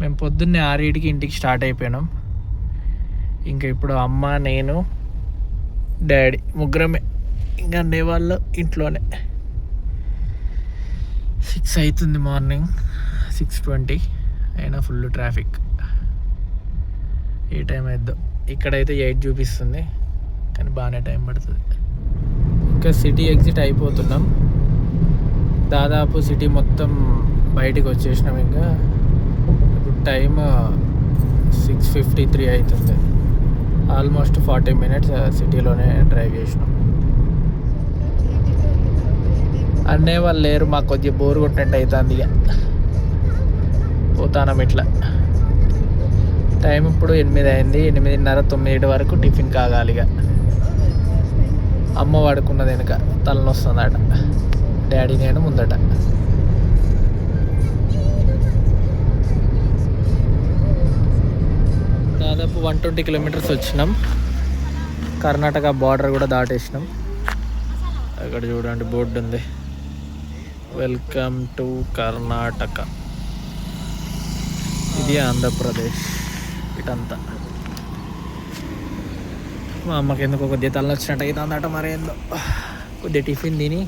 మేము పొద్దున్నే ఆరింటికి ఇంటికి స్టార్ట్ అయిపోయినాం. ఇంకా ఇప్పుడు అమ్మ నేను డాడీ ముగ్గురమే. ఇంకా అనే వాళ్ళు ఇంట్లోనే. సిక్స్ అవుతుంది మార్నింగ్. సిక్స్ ట్వంటీ అయినా ఫుల్ ట్రాఫిక్ ఏ టైం అయిద్దో. ఇక్కడైతే ఎయిట్ చూపిస్తుంది. కానీ బాగానే టైం పడుతుంది. ఇంకా సిటీ ఎగ్జిట్ అయిపోతున్నాం. దాదాపు సిటీ మొత్తం బయటికి వచ్చేసినాం ఇంకా. టైం సిక్స్ ఫిఫ్టీ త్రీ అవుతుంది. ఆల్మోస్ట్ ఫార్టీ మినిట్స్ సిటీలోనే డ్రైవ్ చేసినాం. అన్నే వాళ్ళు లేరు మాకు కొద్దిగా బోర్ కొట్టినట్టు అవుతుంది ఇక. పోతానం ఇట్లా. టైం ఇప్పుడు ఎనిమిది అయింది ఎనిమిదిన్నర తొమ్మిది వరకు టిఫిన్ కాగాలి ఇక. అమ్మ పడుకున్నది వెనుక తలనొస్తుందట. డాడీ నేను ముందట. వన్ ట్వంటీ కిలోమీటర్స్ వచ్చినాం. కర్ణాటక బార్డర్ కూడా దాటేసినాం. అక్కడ చూడండి బోర్డు ఉంది. వెల్కమ్ టు కర్ణాటక ఇది ఆంధ్రప్రదేశ్. ఇటంతా. మా అమ్మకి ఎందుకు కొద్దిగా తలనొచ్చినట్టు అయితే అందట మరేందో కొద్దిగా టిఫిన్ తిని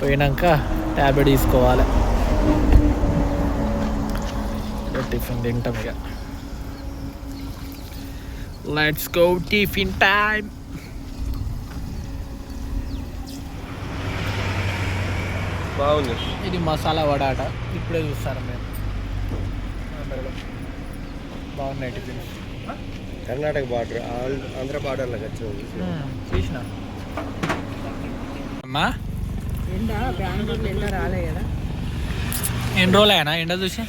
పోయినాక ట్యాబ్లెట్ తీసుకోవాలి. టిఫిన్ తింటాం ఇక లెట్స్ గో టిఫిన్ టైం బాగుంది. ఇది మసాలా వడాట ఇప్పుడే చూస్తాను మేము. బాగున్నాయి టిఫిన్ కర్ణాటక బార్డర్ ఆంధ్ర బార్డర్లోకి వచ్చింది చూసిన? అమ్మా? ఎండ బెంగళూరులో ఎండ రాలే కదా. ఎన్ని రోజులు అయినా? ఎండ చూసి?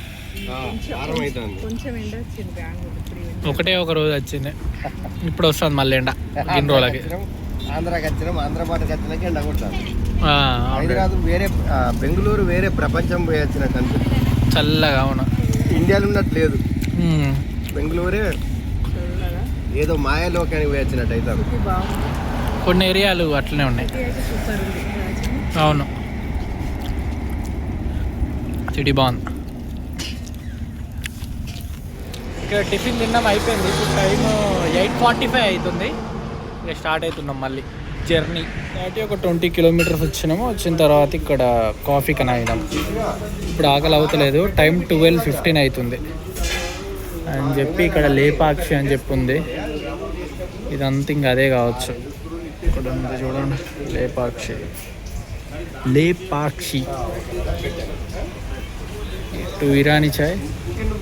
ఒకటే ఒక రోజు వచ్చింది. ఇప్పుడు వస్తుంది మళ్ళీ ఎండ ఇన్ని రోజులకి ఆంధ్రాకి వచ్చినాం ఆంధ్ర బార్డర్కి వచ్చినాక ఎండ కొట్టాలి. ఆ, అవును. హైదరాబాద్ వేరే బెంగళూరు వేరే ప్రపంచం పోయి వచ్చినట్టు అనిపిస్తుంది చల్లగా అవును. ఇండియాలో ఉన్నట్టు లేదు. బెంగళూరే చల్లగా. ఏదో మాయలోకానికి పోయి వచ్చినట్టు బాగుంది. కొన్ని ఏరియాలు అట్లనే ఉన్నాయి. అయితే. అవును. సిటీ బాగుంది. ఇక్కడ టిఫిన్ తిన్నాం అయిపోయింది. ఇప్పుడు టైం ఎయిట్ ఫార్టీ ఫైవ్ అవుతుంది. ఇక స్టార్ట్ అవుతున్నాం మళ్ళీ జర్నీ. దాటి ఒక ట్వంటీ కిలోమీటర్స్ వచ్చినాము. వచ్చిన తర్వాత ఇక్కడ కాఫీ కన అయినాం. ఇప్పుడు ఆకలి అవుతలేదు. టైం ట్వెల్వ్ ఫిఫ్టీన్ అవుతుంది. అని చెప్పి ఇక్కడ లేపాక్షి అని చెప్పి ఉంది. ఇదంతా ఇంకా అదే కావచ్చు. ఇక్కడ ఉంది చూడండి. లేపాక్షి. లేపాక్షి. టూ ఇరానీ చాయ్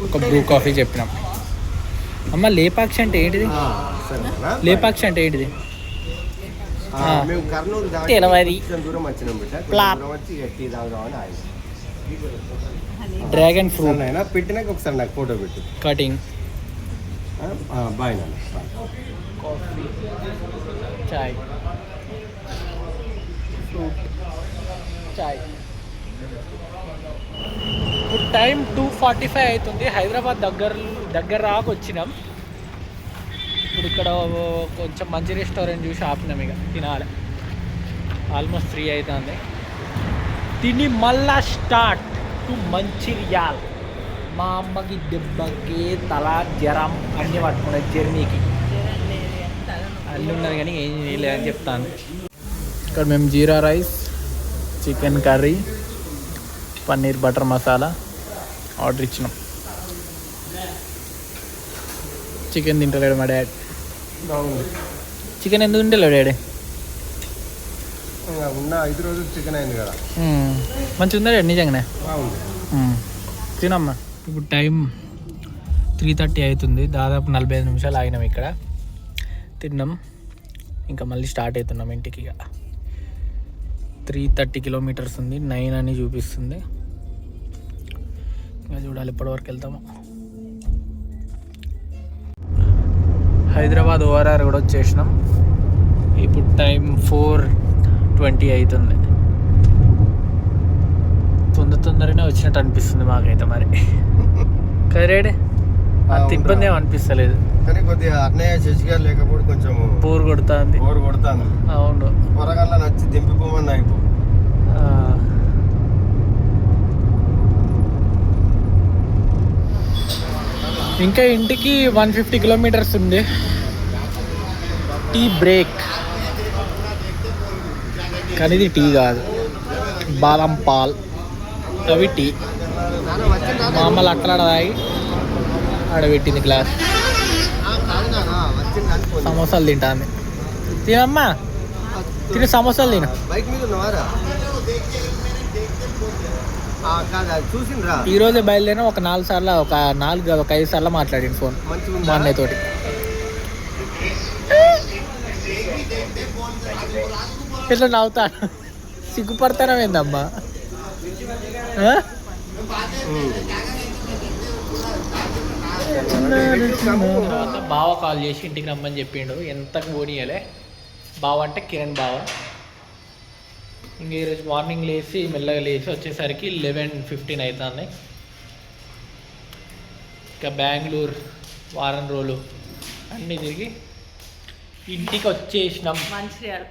ఒక బ్రూ కాఫీ చెప్పినాం. అమ్మ లేపాక్షి అంటే ఏంటిది? లేపాక్షి అంటే ఏంటిది? ఆ, మేము కర్నూలు దాటి తెలవది. కొంచెం దూరం వచ్చినాం బిడ్డ. కొంచెం ప్లాప్. దూరం వచ్చి ఇక టీ తాగుదామని ఆగి డ్రాగన్ ఫ్రూట్. అయినా పెట్టినాక ఒకసారి నాకు ఫోటో పెట్టు. కటింగ్. బాయ్ నాన్న. చాయ్. చాయ్. ఇప్పుడు టైం టూ ఫార్టీ ఫైవ్ అవుతుంది. హైదరాబాద్ దగ్గర దగ్గర వచ్చినాం. ఇప్పుడు ఇక్కడ కొంచెం మంచి రెస్టారెంట్ చూసి ఆపినాం ఇక. తినాలి. ఆల్మోస్ట్ త్రీ అవుతుంది తిని మళ్ళా స్టార్ట్ టు మంచిర్యాల్ మా అమ్మకి దెబ్బకి తల జ్వరం అన్నీ పట్టుకున్నాయి జర్నీకి. అన్నీ ఉన్నది కానీ ఏం చేయలేదని చెప్తాను. ఇక్కడ మేము jeera rice chicken curry paneer butter masala order ఇచ్చినాం. చికెన్ తింటలేడు మా డాడీ. చికెన్ ఎందుకు తింటలేడు డాడీ? ఉన్న ఐదు రోజులు చికెన్ అయింది కదా. మంచిగా ఉందా డాడీ నిజంగానే. తినమ్మా. ఇప్పుడు టైం త్రీ థర్టీ అవుతుంది. దాదాపు నలభై ఐదు నిమిషాలు ఆగినాం ఇక్కడ. తిన్నాం. ఇంకా మళ్ళీ స్టార్ట్ అవుతున్నాం ఇంటికి ఇక. త్రీ థర్టీ కిలోమీటర్స్ ఉంది. నైన్ అని చూపిస్తుంది. ఇంకా చూడాలి ఎప్పటివరకు వెళ్తాము. హైదరాబాద్ ఓఆర్ఆర్ కూడా వచ్చేసినాం. ఇప్పుడు టైం ఫోర్ ట్వంటీ అవుతుంది తొందర తొందరనే వచ్చినట్టు అనిపిస్తుంది మాకైతే మరి. కరేడే అంత ఇబ్బంది ఏం ఉండరా. అనిపిస్తలేదు. కానీ కొద్దిగా అన్నయ్య శశి గారు లేకపోతే కొంచెం బోర్ కొడుతుంది. బోర్ కొడతాను అవును. త్వరగా నచ్చి దింపిపోమని ఆ, ఇంకా ఇంటికి వన్ ఫిఫ్టీ కిలోమీటర్స్ ఉంది. Tea break. కానీ ఇది టీ కాదు. బాదం పాల్. అవి టీ. మామూలు తాగి ఆడబెట్టింది గ్లాస్ కాదు నాన్న వచ్చిందని ఫోన్ సమోసాలు తింటాంది తినమ్మా. తిని సమోసాలు తిను. బైక్ మీద ఉన్నవారా? ఈ రోజే బయలుదేరిన ఒక నాలుగు సార్లు ఒక నాలుగు ఒక ఐదు సార్లు మాట్లాడింది ఫోన్ మా ఉందా అన్నయ్య తోటి. ఇట్లా నవ్వుతాను సిగ్గుపడతానం ఏందమ్మా ఆ? తర్వాత బావ కాల్ చేసి ఇంటికి రమ్మని చెప్పిండు. ఎంత పోనీయలే. బావ అంటే కిరణ్ బావ. ఇంక ఈరోజు మార్నింగ్ లేచి మెల్లగా లేచి వచ్చేసరికి లెవెన్ ఫిఫ్టీన్ అవుతుంది ఇంకా బెంగళూరు వారం రోజులు అన్నీ తిరిగి ఇంటికి వచ్చేసినాం. మంచిర్యాల.